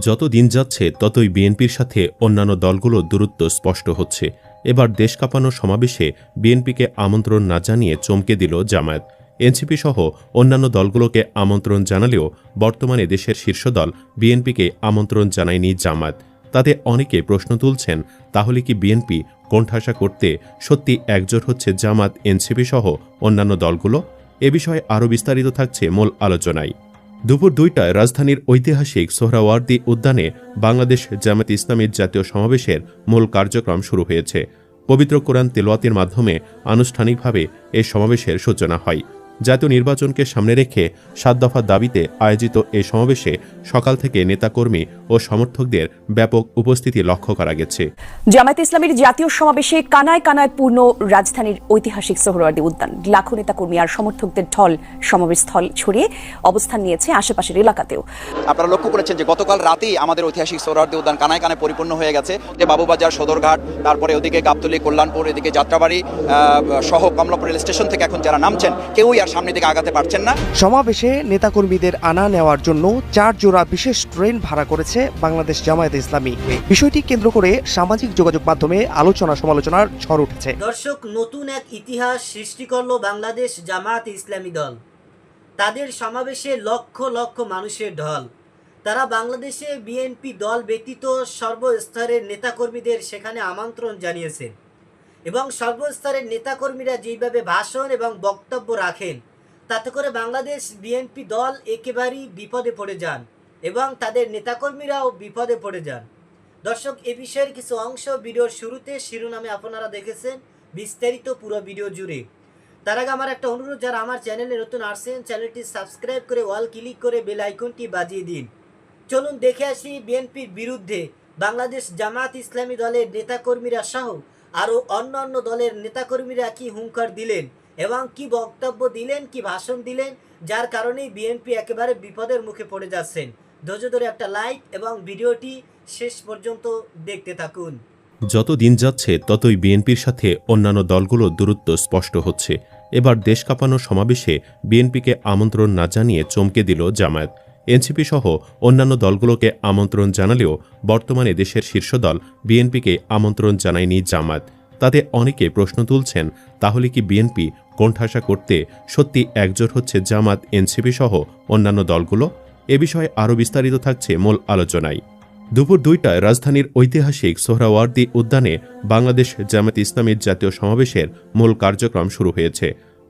যত দিন যাচ্ছে, ততই বিএনপির সাথে অন্যান্য দলগুলোর দূরত্ব স্পষ্ট হচ্ছে। এবার দেশ কাঁপানো সমাবেশে বিএনপিকে আমন্ত্রণ না জানিয়ে চমকে দিল জামায়াত। এনসিপি সহ অন্যান্য দলগুলোকে আমন্ত্রণ জানালেও বর্তমানে দেশের শীর্ষ দল বিএনপিকে আমন্ত্রণ জানায়নি জামায়াত। তাতে অনেকে প্রশ্ন তুলছেন, তাহলে কি বিএনপি কোণঠাসা করতে সত্যি একজোট হচ্ছে জামাত এনসিপি সহ অন্যান্য দলগুলো? এ বিষয়ে আরও বিস্তারিত থাকছে মূল আলোচনায়। দুপুর দুইটায় রাজধানীর ঐতিহাসিক সোহরাওয়ার্দী উদ্যানে বাংলাদেশ জামাত ইসলামীর জাতীয় সমাবেশের মূল কার্যক্রম শুরু হয়েছে। পবিত্র কোরআন তেলোয়াতের মাধ্যমে আনুষ্ঠানিকভাবে এ সমাবেশের সূচনা হয়। জাতীয় নির্বাচনকে সামনে রেখে সাত দফা দাবিতে আয়োজিত এই সমাবেশে সকাল থেকে নেতাকর্মী ও সমর্থকদের ব্যাপক উপস্থিতি লক্ষ্য করা গেছে। জামায়াত ইসলামীর জাতীয় সমাবেশে কানায় কানায় পূর্ণ রাজধানীর ঐতিহাসিক সোহরাওয়ার্দী উদ্যান। লাখো নেতাকর্মী আর সমর্থকদের ঢল সমাবেশস্থল ছড়িয়ে অবস্থান নিয়েছে আশেপাশের এলাকাতেও। আপনারা লক্ষ্য করেছেন যে গতকাল রাতেই আমাদের ঐতিহাসিক সোহরাওয়ার্দী উদ্যান কানায় কানায় পরিপূর্ণ হয়ে গেছে। যে বাবুবাজার সদরঘাট তারপরে ওদিকে গাবতলী কল্যাণপুর এদিকে যাত্রাবাড়ি আহ, সহ কমলাপুর রেল স্টেশন থেকে এখন যারা নামছেন কেউই আর সামনের দিকে আগাতে পারছেন না। সমাবেশে নেতাকর্মীদের আনা নেওয়ার জন্য চার জোড়া বিশেষ ট্রেন ভাড়া করেছে বাংলাদেশ জামায়াত ইসলামী। বিষয়টি কেন্দ্র করে সামাজিক যোগাযোগ মাধ্যমে আলোচনা সমালোচনার ঝড় উঠেছে। দর্শক নতুন এক ইতিহাস সৃষ্টি করল বাংলাদেশ জামাত ইসলামী দল। তাদের সমাবেশে লক্ষ লক্ষ মানুষের ঢল। তারা বাংলাদেশে বিএনপি দল ব্যতীত সর্বস্তরের নেতাকর্মীদের সেখানে আমন্ত্রণ জানিয়েছেন। এবং সর্বস্তরের নেতাকর্মীরা যেইভাবে ভাষণ এবং বক্তব্য রাখেন, তাতে করে বাংলাদেশ বিএনপি দল একেবারেই বিপদে পড়ে যান এবং তাদের নেতাকর্মীরাও বিপদে পড়ে যান। দর্শক, এ বিষয়ের কিছু অংশ ভিডিওর শুরুতে শিরোনামে আপনারা দেখেছেন বিস্তারিত পুরো ভিডিও জুড়ে। তার আগে আমার একটা অনুরোধ, যারা আমার চ্যানেলে নতুন আসছেন, চ্যানেলটি সাবস্ক্রাইব করে ওয়াল ক্লিক করে বেল আইকনটি বাজিয়ে দিন। চলুন দেখে আসি বিএনপির বিরুদ্ধে বাংলাদেশ জামাত ইসলামী দলের নেতাকর্মীরা সহ আরও অন্যান্য দলের নেতাকর্মীরা কি হুঙ্কার দিলেন এবং কি বক্তব্য দিলেন, কি ভাষণ দিলেন, যার কারণেই বিএনপি একেবারে বিপদের মুখে পড়ে যাচ্ছেন। ধৈর্য ধরে একটা লাইক এবং ভিডিওটি শেষ পর্যন্ত দেখতে থাকুন। যত দিন যাচ্ছে, ততই বিএনপির সাথে অন্যান্য দলগুলোর দূরত্ব স্পষ্ট হচ্ছে। এবার দেশ কাঁপানো সমাবেশে বিএনপিকে আমন্ত্রণ না জানিয়ে চমকে দিল জামায়াত। এনসিপি সহ অন্যান্য দলগুলোকে আমন্ত্রণ জানালেও বর্তমানে দেশের শীর্ষ দল বিএনপিকে আমন্ত্রণ জানায়নি জামাত। তাতে অনেকে প্রশ্ন তুলছেন, তাহলে কি বিএনপি কোণঠাসা করতে সত্যি একজোট হচ্ছে জামাত, এনসিপি সহ অন্যান্য দলগুলো? এ বিষয়ে আরও বিস্তারিত থাকছে মূল আলোচনায়। দুপুর দুইটায় রাজধানীর ঐতিহাসিক সোহরাওয়ার্দী উদ্যানে বাংলাদেশ জামাত ইসলামীর জাতীয় সমাবেশের মূল কার্যক্রম শুরু হয়েছে।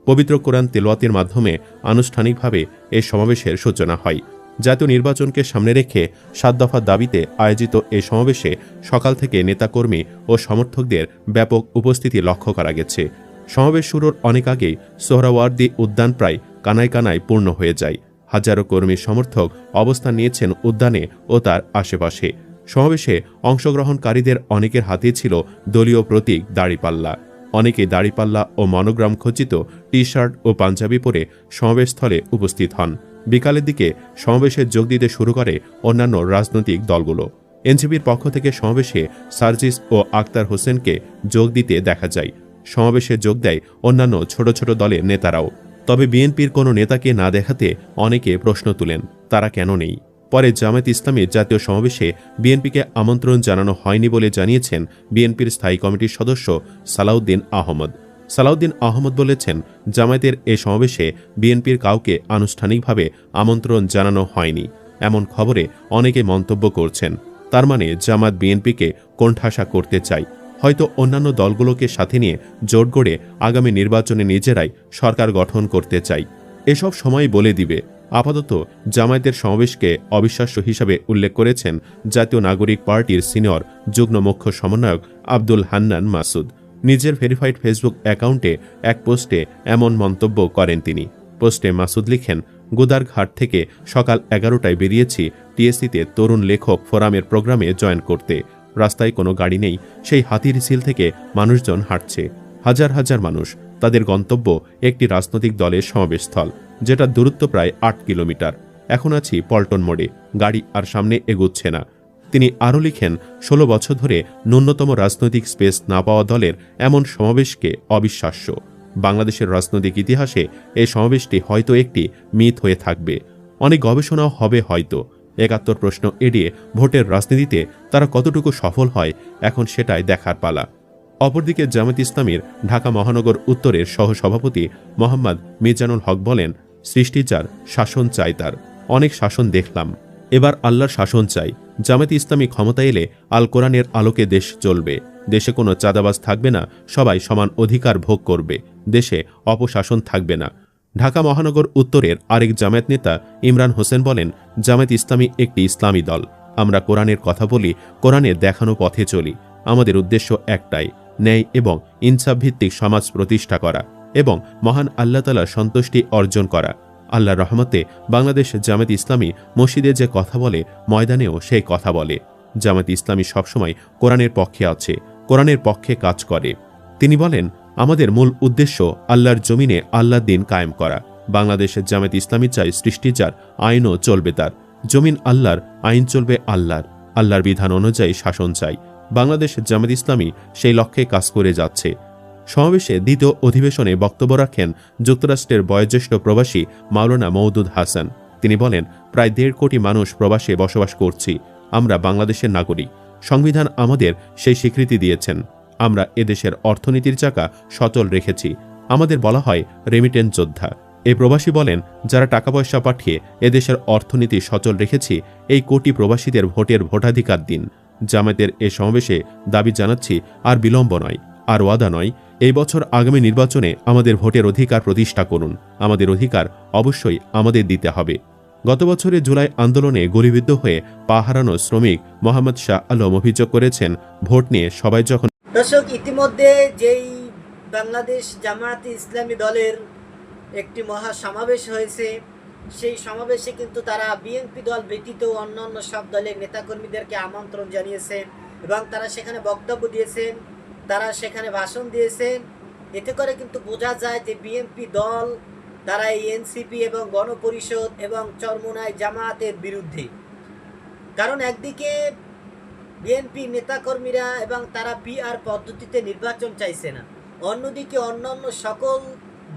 পবিত্র কোরআন তেলোয়াতের মাধ্যমে আনুষ্ঠানিকভাবে এ সমাবেশের সূচনা হয়। জাতীয় নির্বাচনকে সামনে রেখে সাত দফা দাবিতে আয়োজিত এই সমাবেশে সকাল থেকে নেতাকর্মী ও সমর্থকদের ব্যাপক উপস্থিতি লক্ষ্য করা গেছে। সমাবেশ শুরুর অনেক আগেই সোহরাওয়ার্দী উদ্যান প্রায় কানায় কানায় পূর্ণ হয়ে যায়। হাজারো কর্মী সমর্থক অবস্থান নিয়েছেন উদ্যানে ও তার আশেপাশে। সমাবেশে অংশগ্রহণকারীদের অনেকের হাতে ছিল দলীয় প্রতীক দাড়িপাল্লা। অনেকে দাড়িপাল্লা ও মনোগ্রাম খচিত টি শার্ট ও পাঞ্জাবি পরে সমাবেশস্থলে উপস্থিত হন। বিকালের দিকে সমাবেশে যোগ দিতে শুরু করে অন্যান্য রাজনৈতিক দলগুলো। এনসিপির পক্ষ থেকে সমাবেশে সার্জিস ও আক্তার হোসেনকে যোগ দিতে দেখা যায়। সমাবেশে যোগ দেয় অন্যান্য ছোট ছোট দলের নেতারাও। তবে বিএনপির কোনো নেতাকে না দেখাতে অনেকে প্রশ্ন তুলেন, তারা কেন নেই? পরে জামায়াত ইসলামীর জাতীয় সমাবেশে বিএনপিকে আমন্ত্রণ জানানো হয়নি বলে জানিয়েছেন বিএনপির স্থায়ী কমিটির সদস্য সালাউদ্দিন আহমদ। সালাউদ্দিন আহমদ বলেছেন, জামায়াতের এ সমাবেশে বিএনপির কাউকে আনুষ্ঠানিকভাবে আমন্ত্রণ জানানো হয়নি। এমন খবরে অনেকে মন্তব্য করছেন। তার মানে জামাত বিএনপিকে কোণঠাসা করতে চায়। হয়তো অন্যান্য দলগুলোকে সাথে নিয়ে জোট গড়ে আগামী নির্বাচনে নিজেরাই সরকার গঠন করতে চাই এসব সময় বলে দিবে। আপাতত জামায়াতের সমাবেশকে অবিশ্বাস্য হিসাবে উল্লেখ করেছেন জাতীয় নাগরিক পার্টির সিনিয়র যুগ্ম মুখ্য সমন্বয়ক আব্দুল হান্নান মাসুদ। নিজের ভেরিফাইড ফেসবুক অ্যাকাউন্টে এক পোস্টে এমন মন্তব্য করেন তিনি। পোস্টে মাসুদ লিখেন, গুদারঘাট থেকে সকাল এগারোটায় বেরিয়েছি, টিএসসিতে তরুণ লেখক ফোরামের প্রোগ্রামে জয়েন করতে। রাস্তায় কোনো গাড়ি নেই, সেই হাতির ঝিল থেকে মানুষজন হাঁটছে। হাজার হাজার মানুষ, তাদের গন্তব্য একটি রাজনৈতিক দলের সমাবেশস্থল, যেটা দূরত্ব প্রায় আট কিলোমিটার। এখন আছি পল্টন মোড়ে, গাড়ি আর সামনে এগুচ্ছে না। তিনি আরও লিখেন, ষোলো বছর ধরে ন্যূনতম রাজনৈতিক স্পেস না পাওয়া দলের এমন সমাবেশকে অবিশ্বাস্য। বাংলাদেশের রাজনৈতিক ইতিহাসে এই সমাবেশটি হয়তো একটি মিথ হয়ে থাকবে। অনেক গবেষণাও হবে হয়তো। একাত্তর প্রশ্ন এড়িয়ে ভোটের রাজনীতিতে তারা কতটুকু সফল হয়, এখন সেটাই দেখার পালা। অপরদিকে জামাত ইসলামীর ঢাকা মহানগর উত্তরের সহসভাপতি মোহাম্মদ মিজানুল হক বলেন সৃষ্টিচার শাসন চাই তার। অনেক শাসন দেখলাম। এবার আল্লাহর শাসন চাই। জামাত ইসলামী ক্ষমতা এলে আল কোরআনের আলোকে দেশ চলবে। দেশে কোনো চাঁদাবাজ থাকবে না, সবাই সমান অধিকার ভোগ করবে। দেশে অপশাসন থাকবে না। ঢাকা মহানগর উত্তরের আরেক জামায়াত নেতা ইমরান হোসেন বলেন, জামায়াত ইসলামী একটি ইসলামী দল। আমরা কোরআনের কথা বলি কোরআনের দেখানো পথে চলি। আমাদের উদ্দেশ্য একটাই, ন্যায় এবং ইনসাফ ভিত্তিক সমাজ প্রতিষ্ঠা করা এবং মহান আল্লাহতালার সন্তুষ্টি অর্জন করা। আল্লাহর রহমতে বাংলাদেশ জামাত ইসলামী মসজিদে যে কথা বলে, ময়দানেও সেই কথা বলে। জামাত ইসলামী সবসময় কোরআনের পক্ষে আছে, কোরআনের পক্ষে কাজ করে। তিনি বলেন, আমাদের মূল উদ্দেশ্য আল্লাহর জমিনে আল্লাহর দিন কায়েম করা। বাংলাদেশের জামাত ইসলামী চাই সৃষ্টিচার আইনও চলবে তার। জমিন আল্লাহর, আইন চলবে আল্লাহর। আল্লাহর বিধান অনুযায়ী শাসন চাই। বাংলাদেশ জামাত ইসলামী সেই লক্ষ্যে কাজ করে যাচ্ছে। সমাবেশে দ্বিতীয় অধিবেশনে বক্তব্য রাখেন যুক্তরাষ্ট্রের বয়োজ্যেষ্ঠ প্রবাসী মাওলানা মওদুদ হাসান। তিনি বলেন, প্রায় দেড় কোটি মানুষ প্রবাসে বসবাস করছি। আমরা বাংলাদেশের নাগরিক। সংবিধান আমাদের সেই স্বীকৃতি দিয়েছেন। আমরা এদেশের অর্থনীতির চাকা সচল রেখেছি। আমাদের বলা হয় রেমিটেন্স যোদ্ধা। এই প্রবাসী বলেন, যারা টাকা পয়সা পাঠিয়ে এদেশের অর্থনীতি সচল রেখেছি, এই কোটি প্রবাসীদের ভোটের ভোটাধিকার দিন। জামায়াতের এ সমাবেশে দাবি জানাচ্ছি, আর বিলম্ব নয়, আর ওয়াদা নয় এই বছর আগামী নির্বাচনে আমাদের ভোটের অধিকার প্রতিষ্ঠা করুন। আমাদের অধিকার অবশ্যই আমাদের দিতে হবে। গত বছরের জুলাই আন্দোলনে গুলিবিদ্ধ হয়ে পা হারানো শ্রমিক মোহাম্মদ শাহ আলম অভিযোগ করেছেন, ভোট নিয়ে সবাই যখন দর্শক, ইতিমধ্যে যেই বাংলাদেশ জামায়াত ইসলামী দলের একটি মহা সমাবেশ হয়েছে, সেই সমাবেশে কিন্তু তারা বিএনপি দল ব্যতীত অন্যান্য সব দলের নেতাকর্মীদেরকে আমন্ত্রণ জানিয়েছেন এবং তারা সেখানে বক্তব্য দিয়েছেন। তারা সেখানে ভাষণ দিয়েছেন এতে করে কিন্তু বোঝা যায় যে বিএনপি দল, তারা এই এনসিপি এবং গণপরিষদ এবং চরমোনাই জামায়াতের বিরুদ্ধে। কারণ একদিকে বিএনপি নেতাকর্মীরা এবং তারা পিআর পদ্ধতিতে নির্বাচন চাইছে না। অন্যদিকে অন্যান্য সকল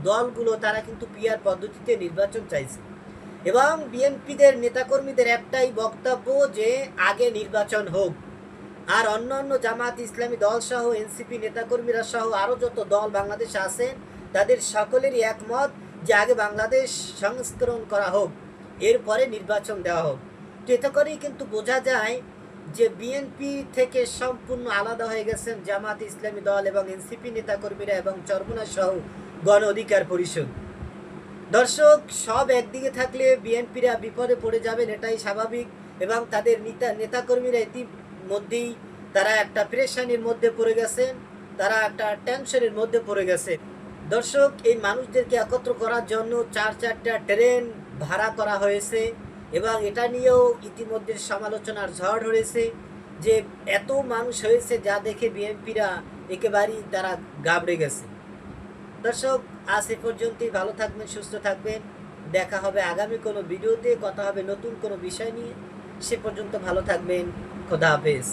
দলগুলো তারা কিন্তু পিআর পদ্ধতিতে নির্বাচন চাইছে। এবং বিএনপিদের নেতাকর্মীদের একটাই বক্তব্য যে, আগে নির্বাচন হোক। আর অন্য অন্য জামাত, ইসলামী দল সহ, এনসিপি নেতাকর্মীরা সহ আরও যত দল বাংলাদেশে আছেন তাদের সকলেরই একমত যে আগে বাংলাদেশ সংস্করণ করা হোক, এরপরে নির্বাচন দেওয়া হোক। তো এতে করেই কিন্তু বোঝা যায় যে বিএনপি থেকে সম্পূর্ণ আলাদা হয়ে গেছেন জামাত, ইসলামী দল এবং এনসিপি নেতাকর্মীরা এবং চরমুনা সহ গণ অধিকার পরিষদ। দর্শক, সব একদিকে থাকলে বিএনপিরা বিপদে পড়ে যাবেন, এটাই স্বাভাবিক এবং তাদের নেতা, নেতাকর্মীরা ইতিমধ্যেই তারা একটা প্রেশানির মধ্যে পড়ে গেছেন তারা একটা টেনশনের মধ্যে পড়ে গেছে। দর্শক, এই মানুষদেরকে একত্র করার জন্য চার চারটা ট্রেন ভাড়া করা হয়েছে এবং এটা নিয়েও ইতিমধ্যে সমালোচনার ঝড় হয়েছে যে এত মানুষ হয়েছে যা দেখে বিএনপিরা একেবারেই তারা গাবড়ে গেছে। দর্শক, আজ এ পর্যন্তই। ভালো থাকবেন, সুস্থ থাকবেন। দেখা হবে আগামী কোনো ভিডিওতে। কথা হবে নতুন কোনো বিষয় নিয়ে। সে পর্যন্ত ভালো থাকবেন। toda vez.